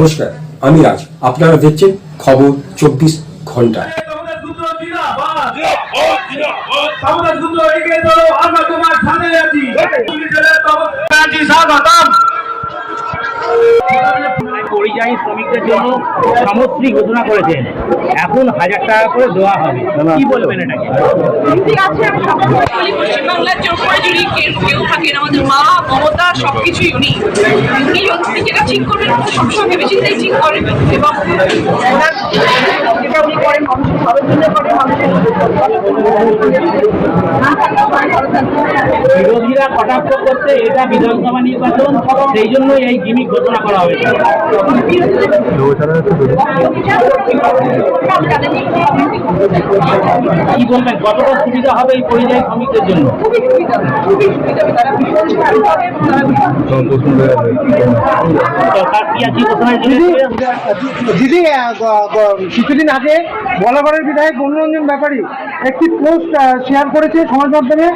নমস্কার, আমি রাজ আপনারা দেখছেন খবর চব্বিশ ঘণ্টা। পরিযায়ী শ্রমিকদের জন্য সামুদ্রিক ঘোষণা করেছেন এখন হাজার টাকা করে দেওয়া হবে কি বলবেন এটাকে পশ্চিমবাংলার যে উপরে যদি কেউ থাকেন, আমাদের মা, মমতা সব কিছুই উনি উনি ঠিক করবেন উনি সবসময় বেশিটাই ঠিক করেন। এবং ওনার যেটা উনি করেন মানুষের সবার জন্য করেন বিরোধীরা কটাক্ষ করছে এটা বিধানসভা নির্বাচন সেই জন্য এই গিমিক ঘোষণা করা হয়েছে। কি বলবেন কতটা সুবিধা হবে এই পরিযায়ী শ্রমিকদের জন্য? দিদি কিছুদিন আগে বলাগড়ের বিধায়ক মনোরঞ্জন ব্যাপারী একটি পোস্ট শেয়ার করেছে সমাজ মাধ্যমে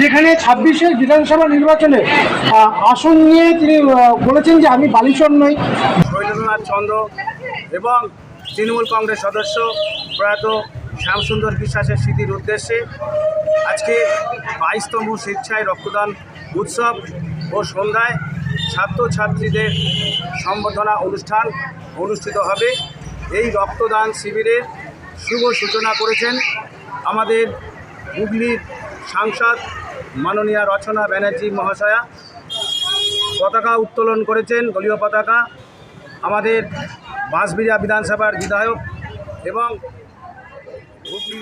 যেখানে ছাব্বিশে বিধানসভা নির্বাচনে আসন নিয়ে তিনি বলেছেন যে আমি বালিশন নই। শৈলেন্দ্রনাথ চন্দ্র এবং তৃণমূল কংগ্রেস সদস্য প্রয়াত শ্যামসুন্দর বিশ্বাসের স্মৃতির উদ্দেশ্যে আজকে বাইশতম স্বেচ্ছায় রক্তদান উৎসব ও সন্ধ্যায় ছাত্রছাত্রীদের সম্বর্ধনা অনুষ্ঠান অনুষ্ঠিত হবে। এই রক্তদান শিবিরের শুভ সূচনা করেছেন আমাদের হুগলির সাংসদ মাননীয়া রচনা ব্যানার্জি মহাশয়া পতাকা উত্তোলন করেছেন দলীয় পতাকা, আমাদের বাঁশবিড়া বিধানসভার বিধায়ক এবং হুগলি